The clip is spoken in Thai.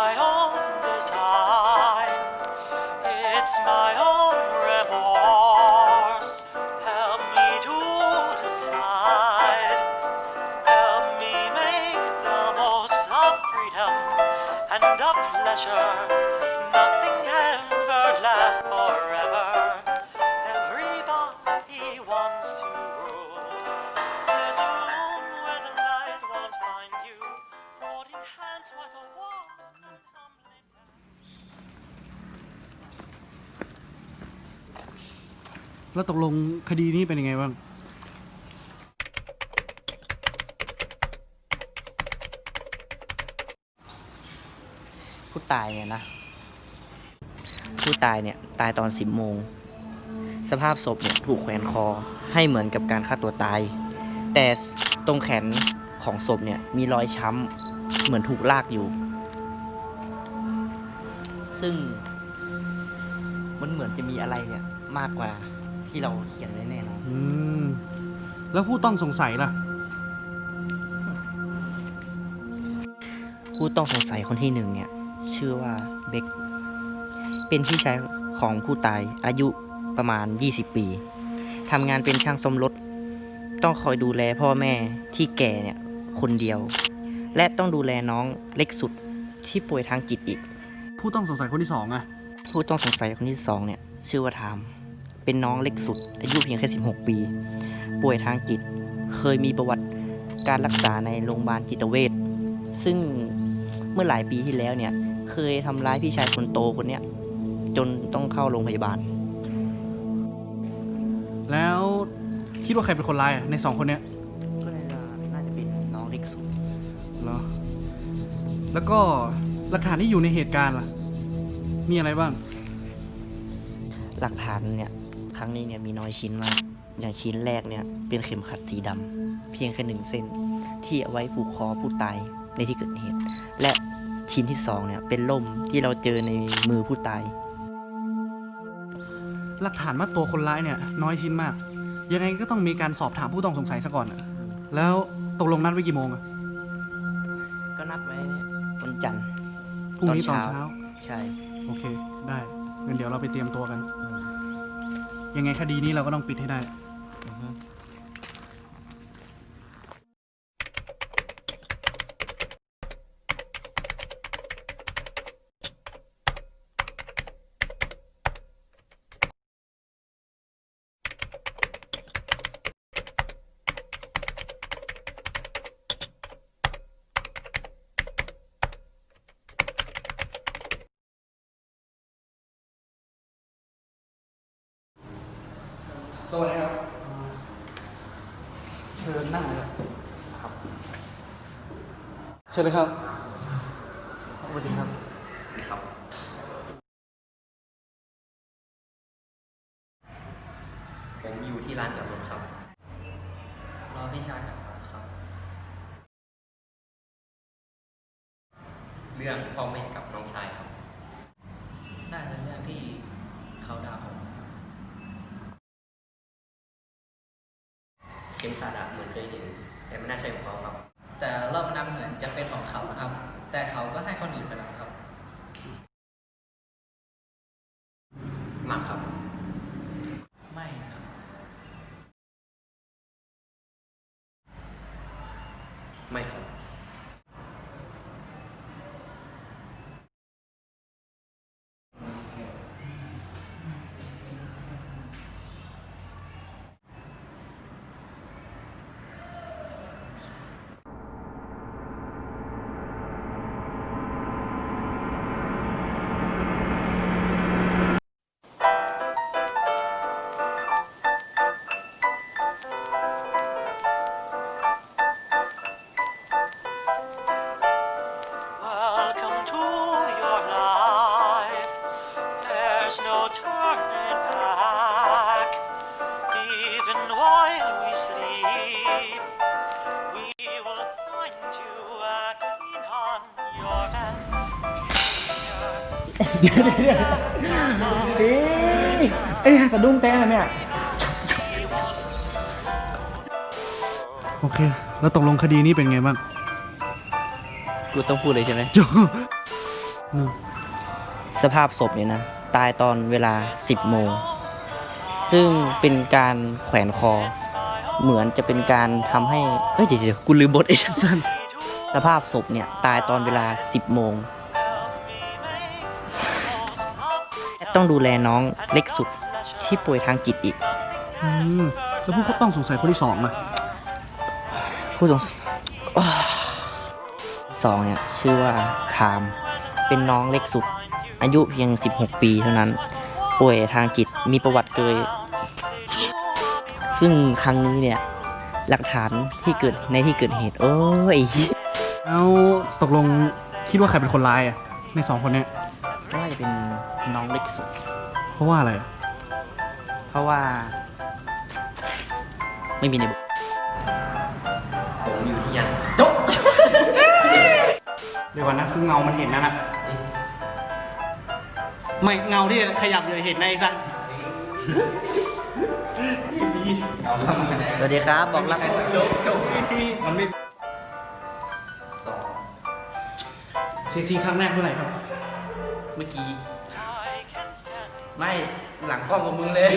my own design. It's my own remorse. Help me to decide. Help me make the most of freedom and of pleasure. แล้วตกลงคดีนี้เป็นยังไงบ้าง ผู้ตายเนี่ยนะ ผู้ตายเนี่ย ตายตอนสิบโมง สภาพศพเนี่ยถูกแขวนคอให้เหมือนกับการฆ่าตัวตาย แต่ตรงแขนของศพเนี่ย มีรอยช้ำเหมือนถูกลากอยู่ ซึ่งมันเหมือนจะมีอะไรเนี่ย มากกว่า ที่เราเขียนไว้แน่นอนอืม แล้วผู้ต้องสงสัยล่ะ ผู้ต้องสงสัยคนที่หนึ่งเนี่ย ชื่อว่าเบคเป็นพี่ชายของผู้ตายอายุประมาณ 20 ปีทำงานเป็นช่างซ่อมรถ ต้องคอยดูแลพ่อแม่ที่แก่เนี่ยคนเดียว และต้องดูแลน้องเล็กสุดที่ป่วยทางจิตอีก ผู้ต้องสงสัยคนที่สองอะ ผู้ต้องสงสัยคนที่สองเนี่ย ชื่อว่าทาม เป็นน้องเล็กสุด อายุเพียงแค่ 16 ปี ป่วยทางจิต เคยมีประวัติการรักษาในโรงพยาบาลจิตเวช ซึ่งเมื่อหลายปีที่แล้วเนี่ย เคยทำร้ายพี่ชายคนโตคนเนี้ยจนต้องเข้าโรงพยาบาล แล้วคิดว่าใครเป็นคนร้ายอะในสองคนเนี้ยก็น่าจะน่าจะเป็นน้องเล็กสุด เหรอ แล้วก็หลักฐานที่อยู่ในเหตุการณ์ล่ะ มีอะไรบ้าง หลักฐานเนี่ย ครั้งนี้เนี่ยมีน้อยชิ้นมาก อย่างชิ้นแรกเนี่ยเป็นเข็มขัดสีดำเพียงแค่หนึ่งเส้น ที่เอาไว้ผูกคอผู้ตายในที่เกิดเหตุ และชิ้นที่สองเนี่ยเป็นล่มที่เราเจอในมือผู้ตาย หลักฐานมัดตัวคนร้ายเนี่ยน้อยชิ้นมาก ยังไงก็ต้องมีการสอบถามผู้ต้องสงสัยซะก่อนอะแล้วตกลงนัดไว้กี่โมงอะก็นัดไว้วันจันทร์พรุ่งนี้ตอนตอนเช้าเช้า ใช่ โอเค ได้งั้นเดี๋ยวเราไปเตรียมตัวกัน ยังไงคดีนี้เราก็ต้องปิดให้ได้ อือฮึ สวัสดีครับเชิญนั่งเลยครับเชิญเลยครับสวัสดีครับครับผมอยู่ที่ร้านจอดรถครับรอพี่ชายกลับมาครับ เรื่องพ่อแม่กับน้องชายครับ น่าจะเรื่องที่เขาด่าผม เข็มขัดอะเหมือนเคยเห็น แต่ไม่น่าใช่ของเขาครับ แต่รอบนั้นเหมือนจะเป็นของเขานะครับ แต่เขาก็ให้คนอื่นไปแล้วครับมากครับ ไม่นะครับไม่ครับ behavior. เอ้ยสะดุ้งแต้เนี่ย โอเค แล้วตกลงคดีนี้เป็นไงบ้างกูต้องพูดเลยใช่ไหม โจสภาพศพเนี่ยนะ ตายตอนเวลา 10 โมง ซึ่งเป็นการแขวนคอ เหมือนจะเป็นการทำให้ เอ้ย เดี๋ยวเดี๋ยวกูลืมบทไอ้ชันสภาพศพเนี่ย ตายตอนเวลา 10 โมง ต้องดูแลน้องเล็กสุดที่ป่วยทางจิตอีก อืมแล้วผู้ต้องสงสัยคนที่สองล่ะผู้ต้องสอ้าวสองเนี่ยชื่อว่าไทม์เป็นน้องเล็กสุด อายุเพียง 16 ปีเท่านั้น ป่วยทางจิตมีประวัติเกยซึ่งครั้งนี้เนี่ย หลักฐานที่เกิดในที่เกิดเหตุ โอ้ยเอาตกลงคิดว่าใครเป็นคนร้ายอะในสองคนเนี้ยก็น่าจะ เป็นน้องเล็กสุด เพราะว่าอะไรอะเพราะว่า ไม่มีในบทผมอยู่ที่ยันจบเดี๋ยวก่อนนะคือเงามันเห็นนั่นอะไม่เงาที่ขยับอยู่เห็นในสักสวัสดีครับ บอกรับมันไม่เซ็กซี่ครั้งแรกเมื่อไหร่ครับเมื่อกี้ ไม่หลังกล้องกับมึงเลย